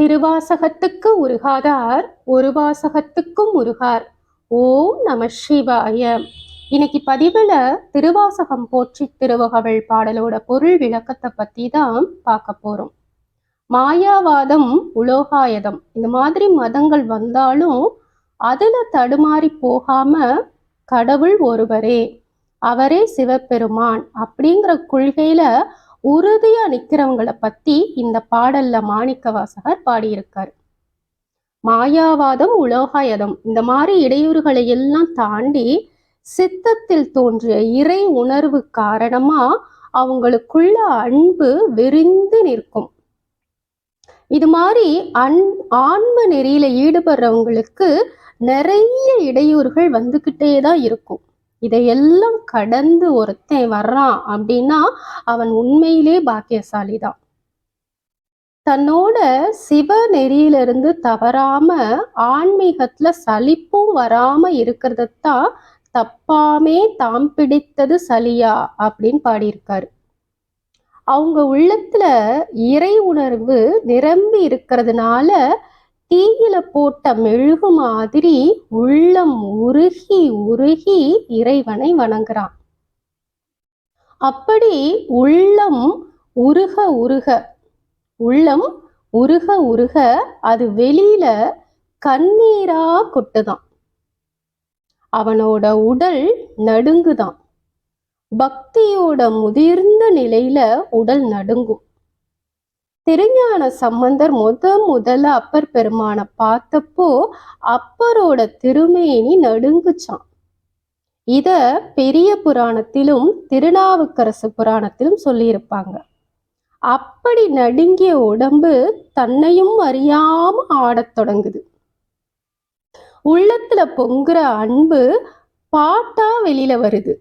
திருவாசகத்துக்கு உருகாதார் ஒரு வாசகத்துக்கும் உருகார். ஓம் நம சிவாய. இன்னைக்கு பதிவில் திருவாசகம் போற்றி திருவகவள் பாடலோட பொருள் விளக்கத்தை பற்றி தான் பார்க்க போகிறோம் மாயாவாதம் உலோகாயதம் இந்த மாதிரி மதங்கள் வந்தாலும் அதில் தடுமாறி போகாம கடவுள் ஒருவரே அவரே சிவபெருமான் அப்படிங்கிற கொள்கையில உறுதியா நிக்கிறவங்கள பத்தி இந்த பாடல்ல மாணிக்க வாசகர் பாடியிருக்காரு. மாயாவாதம் உலோகாயதம் இந்த மாதிரி இடையூறுகளை எல்லாம் தாண்டி சித்தத்தில் தோன்றிய இறை உணர்வு காரணமா அவங்களுக்குள்ள அன்பு விரிந்து நிற்கும். இது மாதிரி அன் ஆன்ம நெறியில ஈடுபடுறவங்களுக்கு நிறைய இடையூறுகள் வந்துகிட்டே தான் இருக்கும். இதையெல்லாம் கடந்து ஒருத்தன் வர்றான் அப்படின்னா அவன் உண்மையிலே பாக்கியசாலி தான் தன்னோட சிவ நெறியிலிருந்து தவறாம ஆன்மீகத்துல சலிப்பும் வராம இருக்கிறதத்தான் தப்பாமே தாம் பிடித்தது சலியா அப்படின்னு பாடியிருக்காரு. அவங்க உள்ளத்துல இறை உணர்வு நிரம்பி இருக்கிறதுனால தீயில போட்ட மெழுகு மாதிரி உள்ளம் உருகி உருகி இறைவனை வணங்குறான். அப்படி உள்ளம் உருக உருக உள்ளம் உருக உருக அது வெளியில கண்ணீரா கொட்டுதான். அவனோட உடல் நடுங்குதான். பக்தியோட முதிர்ந்த நிலையில உடல் நடுங்கும். திருஞான சம்பந்தர் முத முதல்ல அப்பர் பெருமானை பார்த்தப்போ அப்பரோட திருமேனி நடுங்குச்சான் இத பெரிய புராணத்திலும் திருநாவுக்கரசு புராணத்திலும் சொல்லியிருப்பாங்க. அப்படி நடுங்கிய உடம்பு தன்னையும் அறியாம ஆடத் தொடங்குது. உள்ளத்துல பொங்குற அன்பு பாட்டா வெளியில வருது.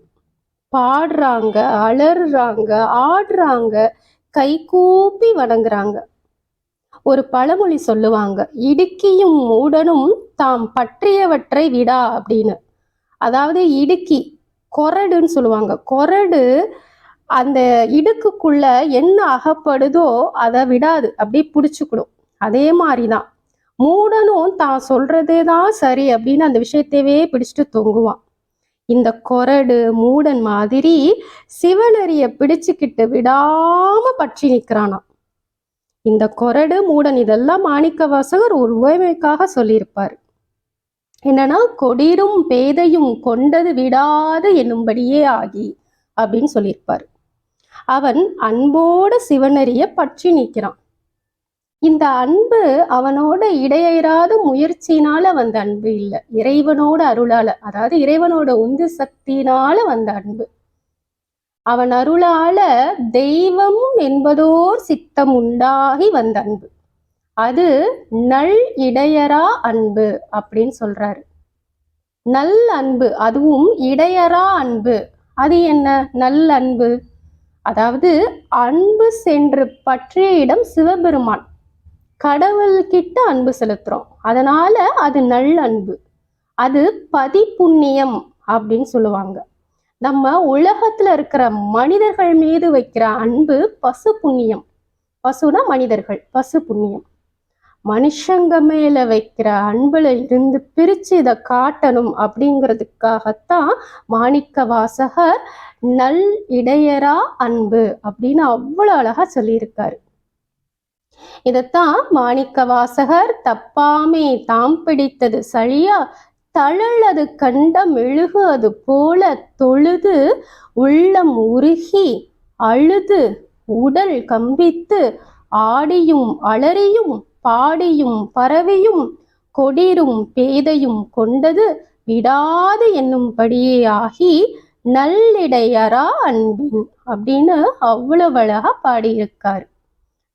பாடுறாங்க அலறுறாங்க ஆடுறாங்க கைகூப்பி வணங்குறாங்க. ஒரு பழமொழி சொல்லுவாங்க இடுக்கியும் மூடனும் தாம் பற்றியவற்றை விடா அப்படின்னு. அதாவது இடுக்கி கொரடுன்னு சொல்லுவாங்க. கொரடு அந்த இடுக்குக்குள்ள என்ன அகப்படுதோ அதை விடாது அப்படியே பிடிச்சுக்கிடும். அதே மாதிரிதான். மூடனும் தான் சொல்றதே தான் சரி அப்படின்னு அந்த விஷயத்தையே பிடிச்சிட்டு தொங்குவான். இந்த கொரடு மூடன் மாதிரி சிவனரிய பிடிச்சுக்கிட்டு விடாம பற்றி நிற்கிறானாம் இந்த கொரடு மூடன் இதெல்லாம் மாணிக்க வாசகர் ஒரு உவமைக்காக சொல்லியிருப்பார். என்னன்னா கொடிரும் பேதையும் கொண்டது விடாது என்னும்படியே ஆகி அப்படின்னு சொல்லியிருப்பார். அவன் அன்போடு சிவனறிய பற்றி நிற்கிறான் இந்த அன்பு அவனோட இடையறாத முயற்சினால வந்த அன்பு இல்லை. இறைவனோட அருளால அதாவது இறைவனோட உந்து சக்தினால வந்த அன்பு. அவன் அருளால தெய்வம் என்பதோர் சித்தம் உண்டாகி வந்த அன்பு. அது நல் இடையரா அன்பு அப்படின்னு சொல்றாரு. நல் அன்பு அதுவும் இடையரா அன்பு. அது என்ன? நல் அன்பு. அதாவது அன்பு சென்று பற்றிய இடம் சிவபெருமான். கடவுள்கிட்ட அன்பு செலுத்துறோம். அதனால அது நல்லன்பு அது பதி புண்ணியம் அப்படின்னு சொல்லுவாங்க. நம்ம உலகத்துல இருக்கிற மனிதர்கள் மீது வைக்கிற அன்பு பசு புண்ணியம் பசுனா மனிதர்கள் பசு புண்ணியம் மனுஷங்க மேல வைக்கிற அன்புல இருந்து பிரிச்சு இதை காட்டணும் அப்படிங்கிறதுக்காகத்தான் மாணிக்க வாசகர் நல் இடையரா அன்பு அப்படின்னு அவ்வளோ அழகா சொல்லியிருக்காரு. இதத்தான் மாணிக்க வாசகர் தப்பாமே தாம் பிடித்தது. சழியா தழலது கண்ட மெழுகு அது போல தொழுது உள்ளம் உருகி அழுது உடல் கம்பித்து ஆடியும் அலறியும் பாடியும் பரவியும் கொடிரும் பேதையும் கொண்டது விடாது என்னும்படியே ஆகி நல்லிடையரா அன்பின் அப்படின்னு அவ்வளவு அழகா பாடியிருக்காரு.